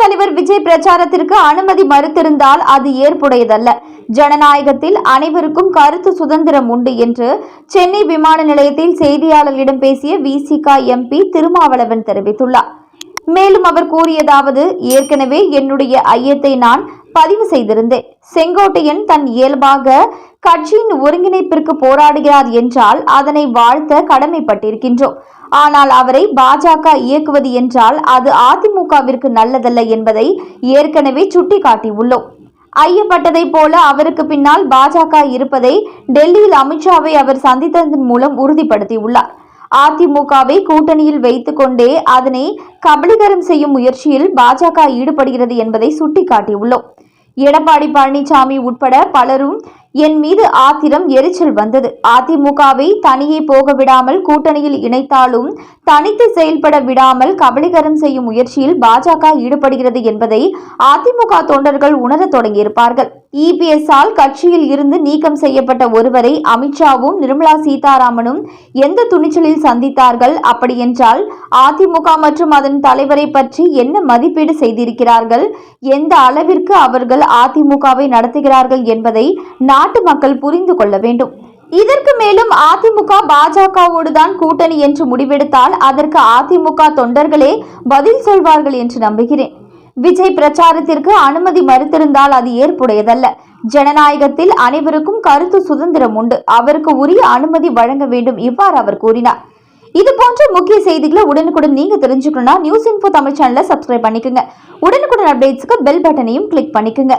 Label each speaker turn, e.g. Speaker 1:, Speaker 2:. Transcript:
Speaker 1: தலைவர் விஜய் பிரச்சாரத்திற்கு அனுமதி மறுத்திருந்தால் அது ஏற்புடையதல்ல. ஜனநாயகத்தில் அனைவருக்கும் கருத்து சுதந்திரம் உண்டு என்று சென்னை விமான நிலையத்தில் செய்தியாளர்களிடம் பேசிய விசிக எம்பி திருமாவளவன் தெரிவித்துள்ளார். மேலும் அவர் கூறியதாவது ஏற்கனவே என்னுடைய ஐயத்தை நான் பதிவு செய்திருந்தேன். செங்கோட்டையன் தன் இயல்பாக கட்சியின் ஒருங்கிணைப்பிற்கு போராடுகிறார் என்றால் அதனை வாழ்த்த கடமைப்பட்டிருக்கின்றோம். ஆனால் அவரை பாஜக இயக்குவது என்றால் அது அதிமுகவிற்கு நல்லதல்ல என்பதை ஏற்கனவே சுட்டிக்காட்டியுள்ளோம். ஐயப்பட்டதைப் போல அவருக்கு பின்னால் பாஜக இருப்பதை டெல்லியில் அமித்ஷாவை அவர் சந்தித்ததன் மூலம் உறுதிப்படுத்தியுள்ளார். அதிமுகவை கூட்டணியில் வைத்துக்கொண்டே அதனை கபலீகரம் செய்யும் முயற்சியில் பாஜக ஈடுபடுகிறது என்பதை சுட்டிக்காட்டியுள்ளோம். எடப்பாடி பழனிசாமி உட்பட பலரும் என் மீது ஆத்திரம் எரிச்சல் வந்தது. அதிமுகவை தனியே போக விடாமல் கூட்டணியில் இணைத்தாலும் தனித்து செயல்பட விடாமல் கபலீகரம் செய்யும் முயற்சியில் பாஜக ஈடுபடுகிறது என்பதை அதிமுக தொண்டர்கள் உணரத் தொடங்கியிருப்பார்கள். இபிஎஸ்ஆல் கட்சியில் இருந்து நீக்கம் செய்யப்பட்ட ஒருவரை அமித்ஷாவும் நிர்மலா சீதாராமனும் எந்த துணிச்சலில் சந்தித்தார்கள்? அப்படியென்றால் அதிமுக மற்றும் அதன் தலைவரை பற்றி என்ன மதிப்பீடு செய்திருக்கிறார்கள்? எந்த அளவிற்கு அவர்கள் அதிமுகவை நடத்துகிறார்கள் என்பதை நாட்டு மக்கள் புரிந்து கொள்ள வேண்டும். இதற்கு மேலும் அதிமுக பாஜகவோடு தான் கூட்டணி என்று முடிவெடுத்தால் அதற்கு அதிமுக தொண்டர்களே பதில் சொல்வார்கள் என்று நம்புகிறேன். விஜய் பிரச்சாரத்திற்கு அனுமதி மறுத்திருந்தால் அது ஏற்புடையதல்ல. ஜனநாயகத்தில் அனைவருக்கும் கருத்து சுதந்திரம் உண்டு. அவருக்கு உரிய அனுமதி வழங்க வேண்டும் இவ்வாறு அவர் கூறினார். இது போன்ற முக்கிய செய்திகளை உடனுக்குடன் நீங்க தெரிஞ்சுக்கணும்னா நியூஸ் இன்ஃபோ தமிழ் சேனலை சப்ஸ்கிரைப் பண்ணிக்கோங்க. உடனுக்குடன் அப்டேட்ஸ்க்கு பெல் பட்டனையும் கிளிக் பண்ணிக்கோங்க.